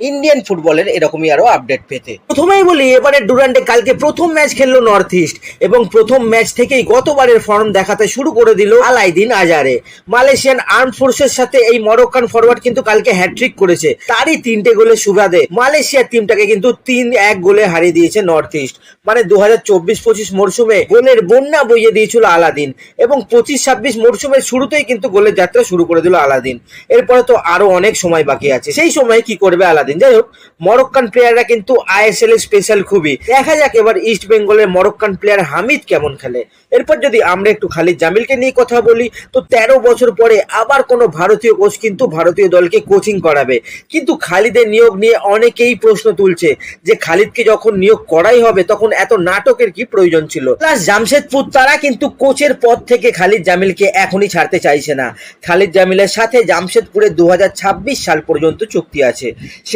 Indian ফুটবলের এরকমই আরও আপডেট পেতে। প্রথমেই বলি, এবারে ডুরান্ডে কালকে প্রথম ম্যাচ খেললো নর্থ ইস্ট এবং প্রথম ম্যাচ থেকেই গতবারের ফর্ম দেখাতে শুরু করে দিল আলাইদিন আজারে। মালয়েশিয়ান আর্ম ফোর্সের সাথে এই মরক্কান ফরওয়ার্ড কিন্তু কালকে হ্যাট্রিক করেছে। তারই তিনটে গোলে সুবাদে মালয়েশিয়ার টিমটাকে কিন্তু তিন এক গোলে হারিয়ে দিয়েছে নর্থ ইস্ট মানে দু হাজার চব্বিশ পঁচিশ মরশুমে গোলের বন্যা বইয়ে দিয়েছিল আলাদিন এবং পঁচিশ ছাব্বিশ মরশুমের শুরুতেই কিন্তু গোলের যাত্রা শুরু করে দিল আলাদিন। এরপরে তো আরও অনেক সময় বাকি আছে। সেই সময় কি করবে আলাদিন? যাই হোক মরক্কান প্লেয়াররা কিন্তু আইএসএল এর স্পেশাল খুবই। দেখা যাক এবার ইস্ট বেঙ্গলের মরক্কান প্লেয়ার হামিদ কেমন খেলে। এরপর যদি আমরা একটু খালিদ জামিলকে নিয়ে কথা বলি, তো তেরো বছর পরে আবার কোনো ভারতীয় কোচ কিন্তু ভারতীয় দলকে কোচিং করাবে। কিন্তু খালিদের নিয়োগ নিয়ে অনেকেই প্রশ্ন তুলছে যে খালিদকে যখন নিয়োগ করাই হবে, তখন এত নাটকের কি প্রয়োজন ছিল? প্লাস জামশেদপুর, তারা কিন্তু কোচের পদ থেকে খালিদ জামিলকে এখনই ছাড়তে চাইছে না। খালিদ জামিলের সাথে জামশেদপুরে দু হাজার ছাব্বিশ সাল পর্যন্ত চুক্তি আছে।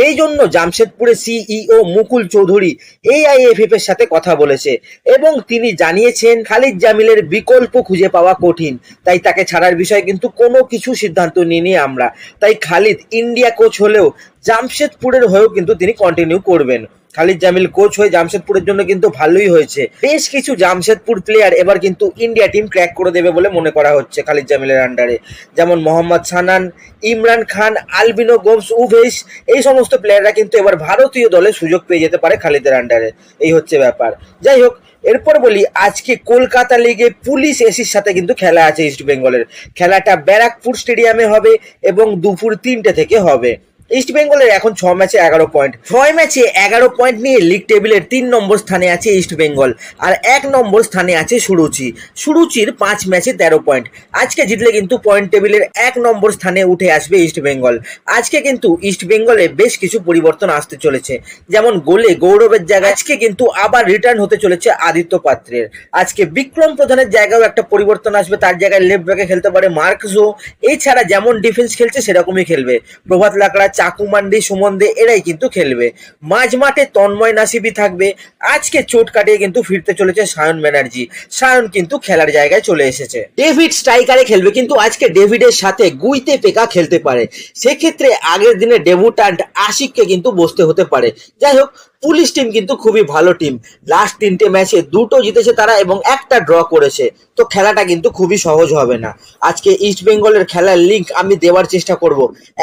সেই জন্য জামশেদপুরের সিইও মুকুল চৌধুরী এআইএফএফ এর সাথে কথা বলেছে এবং তিনি জানিয়েছেন, খালিদ জামিলের বিকল্প খুঁজে পাওয়া কঠিন। তাই তাকে ছাড়ার বিষয়ে কিন্তু কোনো কিছু সিদ্ধান্ত নিইনি আমরা। তাই খালিদ ইন্ডিয়া কোচ হলেও জামশেদপুরের হয়েও কিন্তু তিনি কন্টিনিউ করবেন। খালিদ জামিল কোচ হয়ে জামশেদপুরের জন্য কিন্তু ভালোই হয়েছে। বেশ কিছু জামশেদপুর প্লেয়ার এবার কিন্তু ইন্ডিয়া টিম ক্র্যাক করে দেবে বলে মনে করা হচ্ছে খালিদ জামিলের আন্ডারে যেমন মোহাম্মদ সানান, ইমরান খান, আলবিনো গোমস, উভেশ, এই সমস্ত প্লেয়াররা কিন্তু এবার ভারতীয় দলে সুযোগ পেয়ে যেতে পারে খালিদের আন্ডারে এই হচ্ছে ব্যাপার। যাই হোক, এরপর বলি, আজকে কলকাতা লিগে পুলিশ এসির সাথে কিন্তু খেলা আছে ইস্ট বেঙ্গলের খেলাটা ব্যারাকপুর স্টেডিয়ামে হবে এবং দুপুর তিনটে থেকে হবে। ইস্ট বেঙ্গলের এখন ছ ম্যাচে এগারো পয়েন্ট ছয় ম্যাচে এগারো পয়েন্ট নিয়ে লিগ টেবিলের তিন নম্বর স্থানে আছে ইস্ট বেঙ্গল আর এক নম্বর স্থানে আছে সুরুচি সুরুচির পাঁচ ম্যাচে তেরো পয়েন্ট আজকে জিতলে কিন্তু পয়েন্ট টেবিলের এক নম্বর স্থানে উঠে আসবে ইস্ট বেঙ্গল আজকে কিন্তু ইস্ট বেঙ্গলে বেশ কিছু পরিবর্তন আসতে চলেছে। যেমন গোলে গৌরবের জায়গায় আজকে কিন্তু আবার রিটার্ন হতে চলেছে আদিত্য পাত্রের। আজকে বিক্রম প্রধানের জায়গাও একটা পরিবর্তন আসবে। তার জায়গায় লেফট ব্যাকে খেলতে পারে মার্কসও এছাড়া যেমন ডিফেন্স খেলছে, সেরকমই খেলবে। প্রভাত লাকড়া চাকুমান্ডি সুমন্দে এরাই কিন্তু খেলবে। মাঝ মাঠে তন্ময় নাসিবি থাকবে। আজকে চোট কাটিয়ে কিন্তু ফিরতে চলেছে সায়ন ব্যানার্জি। সায়ন কিন্তু খেলার জায়গায় চলে এসেছে। ডেভিড স্ট্রাইকারে খেলবে, কিন্তু আজকে ডেভিডের সাথে গুইতে পেকা খেলতে পারে। সেক্ষেত্রে আগের দিনে ডেবুটান্ট আশিককে কিন্তু বসতে হতে পারে। যাই হোক পুলিশ টিম কিন্তু খুবই ভালো টিম। লাস্ট তিনটে ম্যাচে দুটো জিতেছে তারা এবং একটা ড্র করেছে। তো খেলাটা কিন্তু খুবই সহজ হবে না। আজকে ইস্ট বেঙ্গলের খেলার লিঙ্ক আমি দেওয়ার চেষ্টা করব।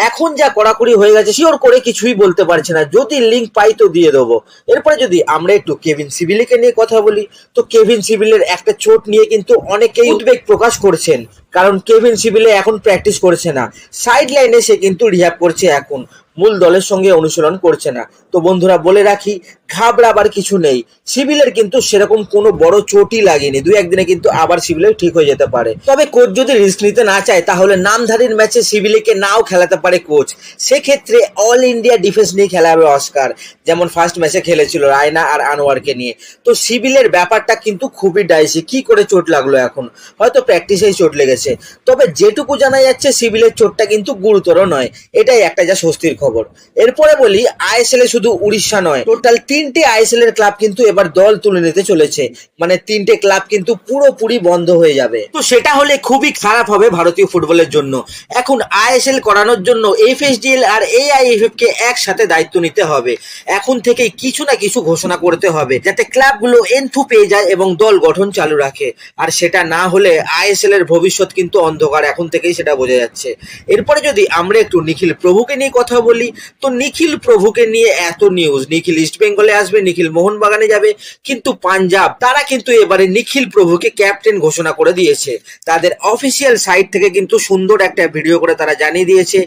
এখন যা কড়াকড়ি হয়ে গেছে শিওর করে কিছুই বলতে পারছে না। যদি লিঙ্ক পাই তো দিয়ে দেবো। এরপরে যদি আমরা একটু কেভিন সিভিলিকে নিয়ে কথা বলি, তো কেভিন সিভিলের একটা চোট নিয়ে কিন্তু অনেকেই উদ্বেগ প্রকাশ করছেন। কারণ কেভিন সিভিলে এখন প্র্যাকটিস করছে না। সাইড লাইনে সে কিন্তু রিহ্যাব করছে এখন। মূল দলের সঙ্গে অনুশীলন করছে না। তো বন্ধুরা, বলে রাখি ঘাবড়াবার কিছু নেই। সিভিলের কিন্তু সেরকম কোনো বড় চোটই লাগেনি। দুই একদিনে কিন্তু আবার সিভিলের ঠিক হয়ে যেতে পারে। তবে কোচ যদি রিস্ক নিতে না চায়, তাহলে নামধারীর ম্যাচে সিভিলিকে নাও খেলাতে পারে কোচ। সেক্ষেত্রে অল ইন্ডিয়া ডিফেন্স নিয়ে খেলা হবে অস্কার। যেমন ফার্স্ট ম্যাচে খেলেছিল রায়না আর আনোয়ারকে নিয়ে। তো সিভিলের ব্যাপারটা কিন্তু খুবই ডাইসি কি করে চোট লাগল এখন? হয়তো প্র্যাকটিসেই চোট লেগেছে। তবে যেটুকু জানা যাচ্ছে, সিভিলের চোটটা কিন্তু গুরুতর নয়। এটাই একটা যা স্বস্তির খবর। এরপরে বলি, আইএসএল এ শুধু উড়িষ্যা নয় টোটাল তিনটে আইএসএল এর ক্লাব কিন্তু এবার দল তুলে নিতে চলেছে। মানে তিনটে ক্লাব কিন্তু পুরোপুরি বন্ধ হয়ে যাবে। তো সেটা হলে খুবই খারাপ হবে ভারতীয় ফুটবলের জন্য। এখন আইএসএল করানোর জন্য এফএসডিএল আর এআইএফএফ কে একসাথে দায়িত্ব নিতে হবে। এখন থেকে কিছু না কিছু ঘোষণা করতে হবে, যাতে ক্লাবগুলো এনথু পেয়ে যায় এবং দল গঠন চালু রাখে। আর সেটা না হলে আইএসএল এর ভবিষ্যৎ কিন্তু অন্ধকার, এখন থেকেই সেটা বোঝা যাচ্ছে। এরপরে যদি আমরা একটু নিখিল প্রভুকে নিয়ে কথা বলি, তো নিখিল প্রভুকে নিয়ে এত নিউজ নিখিল ইস্ট বেঙ্গলে আসবে, নিখিল মোহনবাগানে যাবে, কিন্তু পাঞ্জাব, তারা কিন্তু এবারে নিখিল প্রভুকে ক্যাপ্টেন ঘোষণা করে দিয়েছে। তাদের অফিসিয়াল সাইট থেকে কিন্তু সুন্দর একটা ভিডিও করে তারা জানিয়ে দিয়েছে,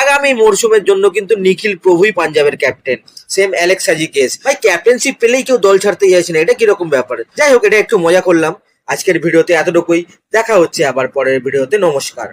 আগামী মরশুমের জন্য কিন্তু নিখিল প্রভুই পাঞ্জাবের captain same Alex Saji case ভাই ক্যাপ্টেনশিপ পেলেই কেউ দল ছাড়তে চাইছে না, এটা কীরকম ব্যাপার? যাই হোক, এটা একটু মজা করলাম আজকের ভিডিওতে এতটুকুই। দেখা হচ্ছে আবার পরের ভিডিওতে, নমস্কার।